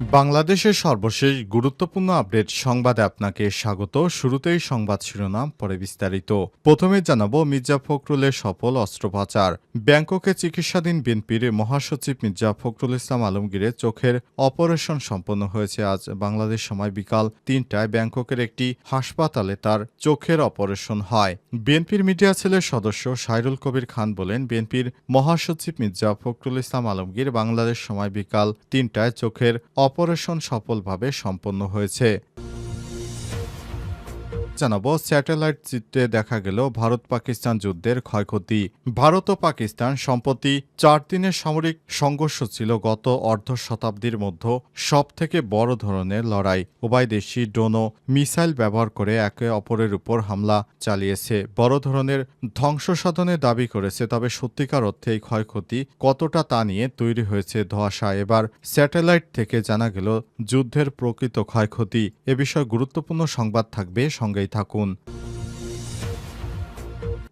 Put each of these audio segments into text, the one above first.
বাংলাদেশের সর্বশেষ গুরুত্বপূর্ণ আপডেট সংবাদে আপনাকে স্বাগত। শুরুতেই সংবাদ শিরোনাম, পরে বিস্তারিত। প্রথমে জানাব, মির্জা ফখরুলের সফল অস্ত্রোপচার। ব্যাংককে চিকিৎসাধীন বিএনপির মহাসচিব মির্জা ফখরুল ইসলাম আলমগীরের চোখের অপারেশন সম্পন্ন হয়েছে আজ বাংলাদেশ সময় বিকাল তিনটায়। ব্যাংককের একটি হাসপাতালে তার চোখের অপারেশন হয়। বিএনপির মিডিয়া সেলের সদস্য সাইরুল কবির খান বলেন, বিএনপির মহাসচিব মির্জা ফখরুল ইসলাম আলমগীর বাংলাদেশ সময় বিকাল তিনটায় চোখের অপারেশন সফলভাবে সম্পন্ন হয়েছে। জানাব, স্যাটেলাইট চিত্রে দেখা গেল ভারত পাকিস্তান যুদ্ধের ক্ষয়ক্ষতি। ভারত ও পাকিস্তান সম্প্রতি চার দিনের সামরিক সংঘর্ষ ছিল গত অর্ধ শতাব্দীর মধ্যে সব থেকে বড় ধরনের লড়াই। উভয় দেশই ড্রোন মিসাইল ব্যবহার করে একে অপরের উপর হামলা চালিয়েছে। বড় ধরনের ধ্বংস সাধনের দাবি করেছে, তবে সত্যিকার অর্থে এই ক্ষয়ক্ষতি কতটা তা নিয়ে তৈরি হয়েছে ধোঁয়াশা। এবার স্যাটেলাইট থেকে জানা গেল, যুদ্ধের প্রকৃত ক্ষয়ক্ষতি। এ বিষয়ে গুরুত্বপূর্ণ সংবাদ থাকবে সঙ্গেই থাকুন।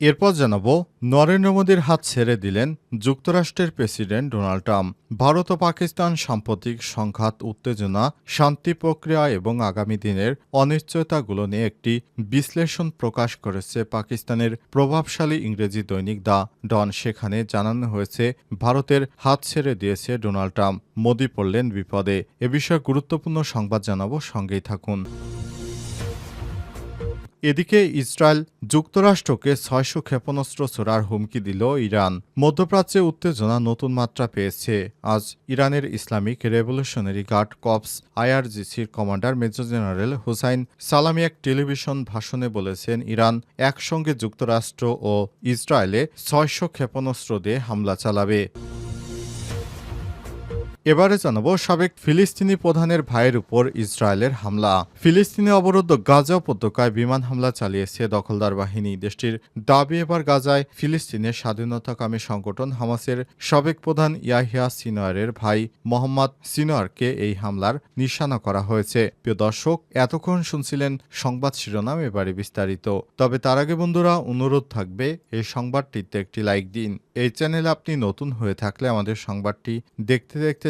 এরপর জানাব, নরেন্দ্র মোদীর হাত ছেড়ে দিলেন যুক্তরাষ্ট্রের প্রেসিডেন্ট ডোনাল্ড ট্রাম্প। ভারত ও পাকিস্তান সাম্প্রতিক সংঘাত, উত্তেজনা, শান্তি প্রক্রিয়া এবং আগামী দিনের অনিশ্চয়তাগুলো নিয়ে একটি বিশ্লেষণ প্রকাশ করেছে পাকিস্তানের প্রভাবশালী ইংরেজি দৈনিক দ্য ডন। সেখানে জানানো হয়েছে, ভারতের হাত ছেড়ে দিয়েছে ডোনাল্ড ট্রাম্প। মোদী পড়লেন বিপদে। এ বিষয়ে গুরুত্বপূর্ণ সংবাদ জানাব, সঙ্গেই থাকুন। এদিকে ইসরায়েল যুক্তরাষ্ট্রকে ছয়শো ক্ষেপণাস্ত্র ছোড়ার হুমকি দিল ইরান। মধ্যপ্রাচ্যে উত্তেজনা নতুন মাত্রা পেয়েছে। আজ ইরানের Islamic revolutionary guard corps আইআরজিসির commander major general Hossein Salami এক টেলিভিশন ভাষণে বলেছেন, ইরান একসঙ্গে যুক্তরাষ্ট্র ও ইসরায়েলে ছয়শো ক্ষেপণাস্ত্র দিয়ে হামলা চালাবে। এবারে জানাব সাবেক ফিলিস্তিনি প্রধানের ভাইয়ের উপর ইসরায়েলের হামলা। ফিলিস্তিনে অবরুদ্ধ গাজা উপত্যকায় বিমান হামলা চালিয়েছে দখলদার বাহিনী। দেশটির দাবি, এবার গাজায় ফিলিস্তিনের স্বাধীনতাকামী সংগঠন হামাসের সাবেক প্রধান ইয়াহিয়া সিনোয়ারের ভাই মোহাম্মদ সিনোয়ারকে এই হামলার নিশানা করা হয়েছে। প্রিয় দর্শক, এতক্ষণ শুনছিলেন সংবাদ শিরোনাম, এবারে বিস্তারিত। তবে তার আগে বন্ধুরা, অনুরোধ থাকবে, এই সংবাদটিতে একটি লাইক দিন। এই চ্যানেলে আপনি নতুন হয়ে থাকলে আমাদের সংবাদটি দেখতে দেখতে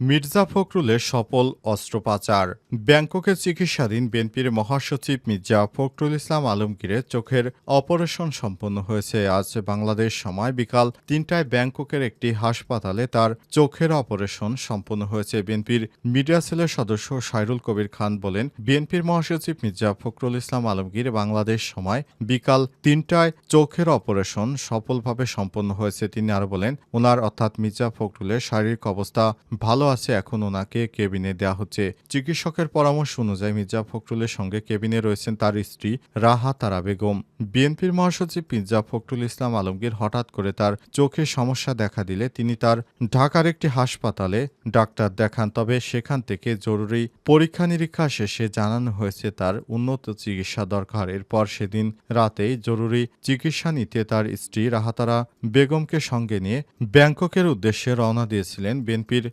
মির্জা ফখরুলের সফল অস্ত্রোপাচার। ব্যাংককে চিকিৎসাধীন বিএনপির মহাসচিব মির্জা ফখরুল ইসলাম আলমগীরের চোখের অপারেশন সম্পন্ন হয়েছে। আজ বাংলাদেশ সময় বিকাল তিনটায় ব্যাংককের একটি হাসপাতালে তার চোখের অপারেশন সম্পন্ন হয়েছে। বিএনপির মিডিয়া সেলের সদস্য সাইরুল কবির খান বলেন, বিএনপির মহাসচিব মির্জা ফখরুল ইসলাম আলমগীর বাংলাদেশ সময় বিকাল তিনটায় চোখের অপারেশন সফলভাবে সম্পন্ন হয়েছে। তিনি আরও বলেন, ওনার অর্থাৎ মির্জা ফখরুলের শারীরিক অবস্থা ভালো আছে, এখন ওনাকে কেবিনে দেওয়া হচ্ছে। চিকিৎসকের পরামর্শ অনুযায়ী মির্জা ফখরুলের সঙ্গে কেবিনে রয়েছেন তার স্ত্রী রাহা তারা বেগম। বিএনপির মহাসচিব মির্জা ফখরুল ইসলাম আলমগীর হঠাৎ করে তার চোখে সমস্যা দেখা দিলে তিনি তার ঢাকার একটি হাসপাতালে ডাক্তার দেখান। তবে সেখান থেকে জরুরি পরীক্ষা নিরীক্ষা শেষে জানানো হয়েছে তার উন্নত চিকিৎসা দরকার। এরপর সেদিন রাতেই জরুরি চিকিৎসা নিতে তার স্ত্রী রাহাতারা বেগমকে সঙ্গে নিয়ে ব্যাংককের উদ্দেশ্যে রওনা দিয়েছিলেন বিএনপির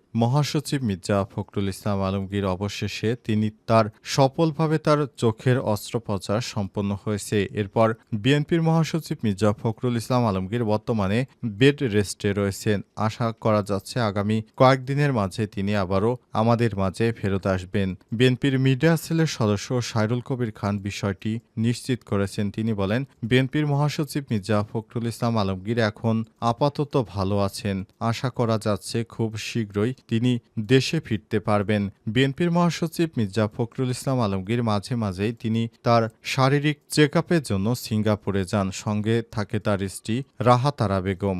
মহাসচিব মির্জা ফখরুল ইসলাম আলমগীর অবশেষে তিনি তার সফলভাবে তার চোখের অস্ত্রোপচার সম্পন্ন হয়েছে। এরপর বিএনপির মহাসচিব মির্জা ফখরুল ইসলাম আলমগীর বর্তমানে বেড রেস্টে রয়েছেন। আশা করা যাচ্ছে আগামী কয়েকদিনের মাঝে তিনি আবারও আমাদের মাঝে ফেরত আসবেন। বিএনপির মিডিয়া সেলের সদস্য সাইরুল কবির খান বিষয়টি নিশ্চিত করেছেন। তিনি বলেন, বিএনপির মহাসচিব মির্জা ফখরুল ইসলাম আলমগীর এখন আপাতত ভালো আছেন। আশা করা যাচ্ছে খুব শীঘ্রই তিনি দেশে ফিরতে পারবেন। বিএনপির মহাসচিব মির্জা ফখরুল ইসলাম আলমগীর মাঝে মাঝেই তিনি তার শারীরিক চেক জন্য সিঙ্গাপুরে যান। সঙ্গে থাকে তার স্ত্রী রাহাতারা বেগম।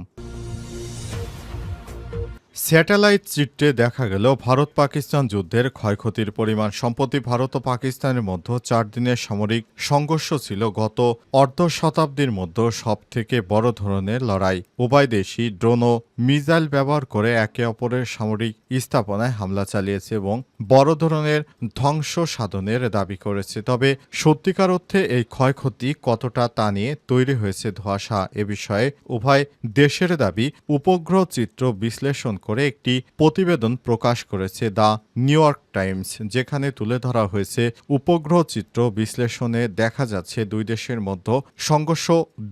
স্যাটেলাইট চিত্রে দেখা গেল ভারত পাকিস্তান যুদ্ধের ক্ষয়ক্ষতির পরিমাণ। সম্প্রতি ভারত ও পাকিস্তানের মধ্যে চার দিনের সামরিক সংঘর্ষ ছিল। গত অর্ধ শতাব্দীর মধ্যে সবথেকে বড় ধরনের লড়াই। উভয় দেশই ড্রোন ও মিসাইল ব্যবহার করে একে অপরের সামরিক স্থাপনায় হামলা চালিয়েছে এবং বড় ধরনের ধ্বংস সাধনের দাবি করেছে। তবে সত্যিকার অর্থে এই ক্ষয়ক্ষতি কতটা তা নিয়ে তৈরি হয়েছে ধোঁয়াশা এ বিষয়ে উভয় দেশের দাবি। উপগ্রহ চিত্র বিশ্লেষণ করে একটি প্রতিবেদন প্রকাশ করেছে দ্য নিউ ইয়র্ক টাইমস, যেখানে তুলে ধরা হয়েছে উপগ্রহ চিত্র বিশ্লেষণে দেখা যাচ্ছে দুই দেশের মধ্যে সংঘর্ষ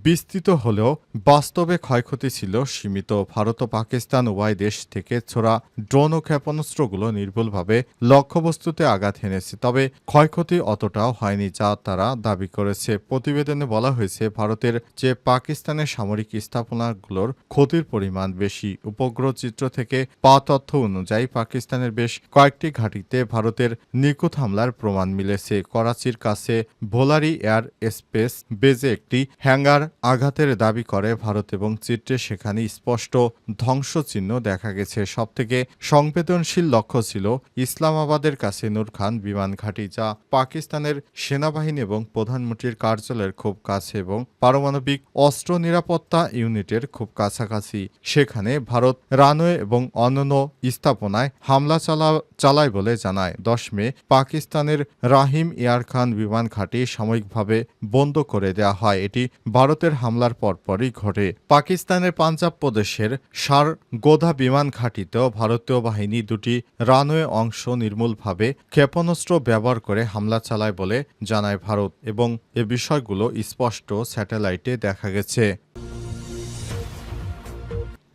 বিস্তৃত হলেও বাস্তবে ক্ষয়ক্ষতি ছিল সীমিত। ভারত ও পাকিস্তান উভয় দেশ থেকে ছোড়া ড্রোন ও ক্ষেপণাস্ত্রগুলো নির্ভুলভাবে লক্ষ্যবস্তুতে আঘাত হেনেছে, তবে ক্ষয়ক্ষতি অতটাও হয়নি যা তারা দাবি করেছে। প্রতিবেদনে বলা হয়েছে, ভারতের যে পাকিস্তানের সামরিক স্থাপনাগুলোর ক্ষতির পরিমাণ বেশি, উপগ্রহ চিত্র থেকে পাওয়া তথ্য অনুযায়ী পাকিস্তানের বেশ কয়েকটি ঘাঁটিতে ভারতের নিখুঁত হামলার প্রমাণ মিলেছে। করাচির কাছে ভোলারি এয়ার স্পেস বেজে একটি হ্যাঙ্গার আঘাতের দাবি করে ভারত এবং চিত্রে সেখানে স্পষ্ট ধ্বংসচিহ্ন দেখা গেছে। সবথেকে সংবেদনশীল লক্ষ্য ছিল ইসলামাবাদের কাছে নূর খান বিমান ঘাঁটি, যা পাকিস্তানের সেনাবাহিনী এবং প্রধানমন্ত্রীর কার্যালয়ের খুব কাছে এবং পারমাণবিক অস্ত্র নিরাপত্তা ইউনিটের খুব কাছাকাছি। সেখানে ভারত রানওয়ে এবং অন্যান্য স্থাপনায় হামলা চালা, চালায় বলে জানায়। দশ মে পাকিস্তানের রাহিম এয়ার খান বিমান ঘাঁটি সাময়িকভাবে বন্ধ করে দেওয়া হয়। এটি ভারতের হামলার পরপরই ঘটে। পাকিস্তানের পাঞ্জাব প্রদেশের সার গোধা বিমান ঘাঁটিতেও ভারতীয় বাহিনী দুটি রানওয়ে অংশ নির্মূলভাবে ক্ষেপণাস্ত্র ব্যবহার করে হামলা চালায় বলে জানায় ভারত এবং এ বিষয়গুলো স্পষ্ট স্যাটেলাইটে দেখা গেছে।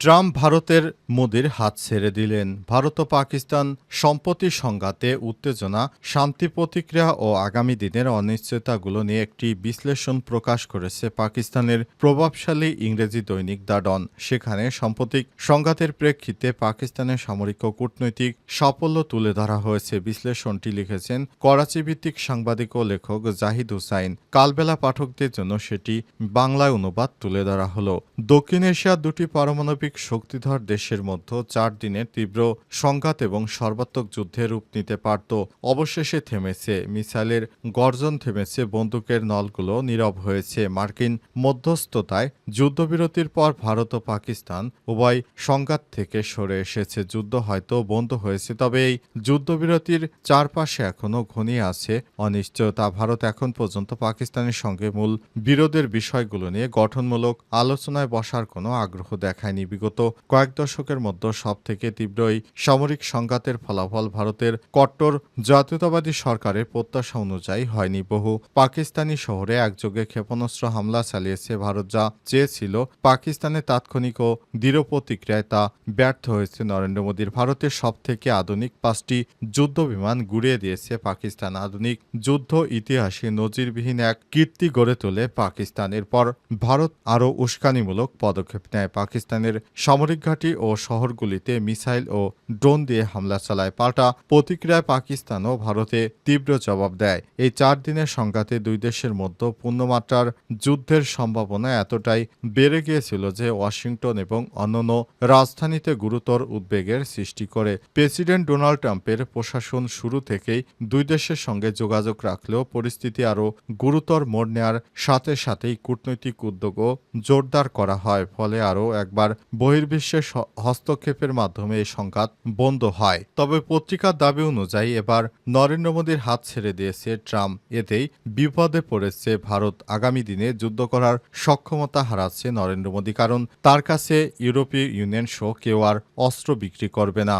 ট্রাম্প ভারতের মোদির হাত ছেড়ে দিলেন। ভারত ও পাকিস্তান সম্পত্তি সংঘাতে উত্তেজনা, শান্তি প্রতিক্রিয়া ও আগামী দিনের অনিশ্চয়তাগুলো নিয়ে একটি বিশ্লেষণ প্রকাশ করেছে পাকিস্তানের প্রভাবশালী ইংরেজি দৈনিক দ্য ডন। সেখানে সাম্প্রতিক সংঘাতের প্রেক্ষিতে পাকিস্তানের সামরিক ও কূটনৈতিক সাফল্য তুলে ধরা হয়েছে। বিশ্লেষণটি লিখেছেন করাচি ভিত্তিক সাংবাদিক ও লেখক জাহিদ হুসাইন। কালবেলা পাঠকদের জন্য সেটি বাংলায় অনুবাদ তুলে ধরা হলো। দক্ষিণ এশিয়ার দুটি পারমাণবিক শক্তিধর দেশের মধ্যে চার দিনের তীব্র সংঘাত এবং সর্বাত্মক যুদ্ধে রূপ নিতে পারত। অবশেষে থেমেছে, মিসাইলের গর্জন থেমেছে, বন্দুকের নলগুলো নীরব হয়েছে। মার্কিন মধ্যস্থতায় যুদ্ধবিরতির পর ভারত ও পাকিস্তান উভয় সংঘাত থেকে সরে এসেছে। যুদ্ধ হয়তো বন্ধ হয়েছে, তবে এই যুদ্ধবিরতির চারপাশে এখনও ঘনিয়ে আছে অনিশ্চয়তা। ভারত এখন পর্যন্ত পাকিস্তানের সঙ্গে মূল বিরোধের বিষয়গুলো নিয়ে গঠনমূলক আলোচনায় বসার কোনো আগ্রহ দেখায়নি। বিগত কয়েক দশকের মধ্যে সব থেকে তীব্র এই সামরিক সংঘাতের ফলাফল ভারতের কট্টর জাতীয়তাবাদী সরকারের প্রত্যাশা অনুযায়ী হয়নি। বহু পাকিস্তানি শহরে একযোগে ক্ষেপণাস্ত্র হামলা চালিয়েছে ভারত, যা চেয়েছিল পাকিস্তানের তাৎক্ষণিক ও দৃঢ় প্রতিক্রিয়ায় তা ব্যর্থ হয়েছে নরেন্দ্র মোদীর। ভারতের সব থেকে আধুনিক পাঁচটি যুদ্ধ বিমান গুড়িয়ে দিয়েছে পাকিস্তান। আধুনিক যুদ্ধ ইতিহাসে নজিরবিহীন এক কীর্তি গড়ে তোলে পাকিস্তানের পর ভারত আরও উস্কানিমূলক পদক্ষেপ নেয়। পাকিস্তানের সামরিক ঘাঁটি ও শহরগুলিতে মিসাইল ও ড্রোন দিয়ে হামলা চালায়। পাল্টা প্রতিক্রিয়ায় পাকিস্তানও ভারতে তীব্র জবাব দেয়। এই চার দিনের সংঘাতে দুই দেশের মধ্যে পূর্ণমাত্রার যুদ্ধের সম্ভাবনা এতটাই বেড়ে গিয়েছিল যে ওয়াশিংটন এবং অন্যান্য রাজধানীতে গুরুতর উদ্বেগের সৃষ্টি করে। প্রেসিডেন্ট ডোনাল্ড ট্রাম্পের প্রশাসন শুরু থেকেই দুই দেশের সঙ্গে যোগাযোগ রাখলেও পরিস্থিতি আরও গুরুতর মোড় নেওয়ার সাথে সাথেই কূটনৈতিক উদ্যোগও জোরদার করা হয়। ফলে আরও একবার বহির্বিশ্বের হস্তক্ষেপের মাধ্যমে এই সংঘাত বন্ধ হয়। তবে পত্রিকার দাবি অনুযায়ী এবার নরেন্দ্র মোদীর হাত ছেড়ে দিয়েছে ট্রাম্প। এতেই বিপদে পড়েছে ভারত। আগামী দিনে যুদ্ধ করার সক্ষমতা হারাচ্ছে নরেন্দ্র মোদী, কারণ তার কাছে ইউরোপীয় ইউনিয়ন সহ কেউ আর অস্ত্র বিক্রি করবে না।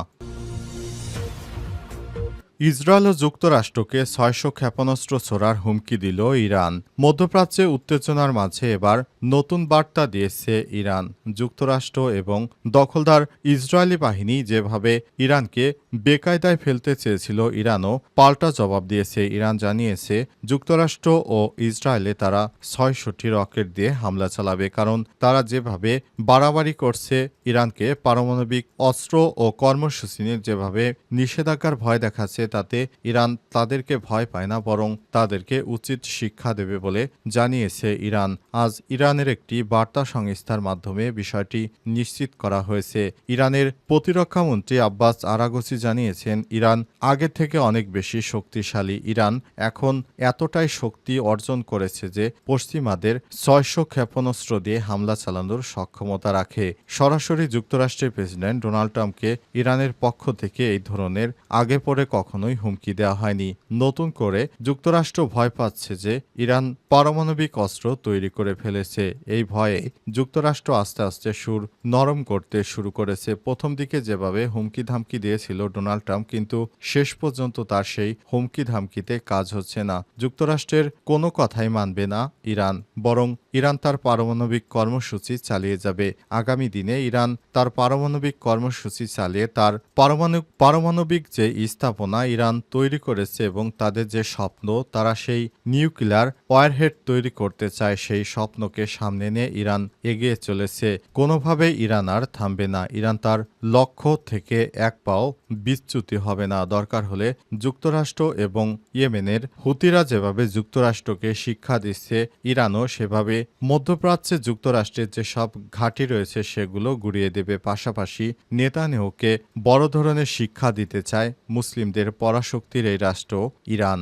ইসরায়েল ও যুক্তরাষ্ট্রকে ছয়শো ক্ষেপণাস্ত্র ছোড়ার হুমকি দিল ইরান। মধ্যপ্রাচ্যে উত্তেজনার মাঝে এবার নতুন বার্তা দিয়েছে ইরান। যুক্তরাষ্ট্র এবং দখলদার ইসরায়েলি বাহিনী যেভাবে ইরানকে বেকায়দায় ফেলতে চেয়েছিল, ইরানও পাল্টা জবাব দিয়েছে। ইরান জানিয়েছে, যুক্তরাষ্ট্র ও ইসরায়েলে তারা ছয়শটি রকেট দিয়ে হামলা চালাবে, কারণ তারা যেভাবে বাড়াবাড়ি করছে, ইরানকে পারমাণবিক অস্ত্র ও কর্মসূচি যেভাবে নিষেধাজ্ঞার ভয় দেখাচ্ছে তাতে ইরান তাদেরকে ভয় পায় না, বরং তাদেরকে উচিত শিক্ষা দেবে বলে জানিয়েছে ইরান। আজ ইরানের একটি বার্তা সংস্থার মাধ্যমে বিষয়টি নিশ্চিত করা হয়েছে। ইরানের প্রতিরক্ষামন্ত্রী আব্বাস আরাগসি জানিয়েছেন, ইরান আগে থেকে অনেক বেশি শক্তিশালী। ইরান এখন এতটাই শক্তি অর্জন করেছে যে পশ্চিমাদের ছয়শো ক্ষেপণাস্ত্র দিয়ে হামলা চালানোর সক্ষমতা রাখে। সরাসরি যুক্তরাষ্ট্রের প্রেসিডেন্ট ডোনাল্ড ট্রাম্পকে ইরানের পক্ষ থেকে এই ধরনের আগে পরে কখনোই হুমকি দেওয়া হয়নি। নতুন করে যুক্তরাষ্ট্র ভয় পাচ্ছে যে ইরান পারমাণবিক অস্ত্র তৈরি করে ফেলেছে। এই ভয়ে যুক্তরাষ্ট্র আস্তে আস্তে সুর নরম করতে শুরু করেছে। প্রথম দিকে যেভাবে হুমকি ধামকি দিয়েছিল ডোনাল্ড ট্রাম্প, কিন্তু শেষ পর্যন্ত তার সেই হুমকি ধামকিতে কাজ হচ্ছে না। যুক্তরাষ্ট্রের কোনো কথাই মানবে না ইরান, বরং ইরান তার পারমাণবিক কর্মসূচি চালিয়ে যাবে। আগামী দিনে ইরান তার পারমাণবিক কর্মসূচি চালিয়ে তার পারমাণবিক পারমাণবিক যে স্থাপনা ইরান তৈরি করেছে এবং তাদের যে স্বপ্ন, তারা সেই নিউক্লিয়ার ওয়ারহেড তৈরি করতে চায়, সেই স্বপ্নকে সামনে নিয়ে ইরান এগিয়ে চলেছে। কোনোভাবেই ইরান আর থামবে না। ইরান তার লক্ষ্য থেকে এক পাও বিচ্যুতি হবে না। দরকার হলে যুক্তরাষ্ট্র এবং ইয়েমেনের হুতিরা যেভাবে যুক্তরাষ্ট্রকে শিক্ষা দিচ্ছে, ইরানও সেভাবে। মধ্যপ্রাচ্যে যুক্তরাষ্ট্রের যে সব ঘাঁটি রয়েছে, সেগুলো গুড়িয়ে দেবে। পাশাপাশি নেতানেহকে বড় ধরনের শিক্ষা দিতে চায় মুসলিমদের পরাশক্তির এই রাষ্ট্র, ইরান।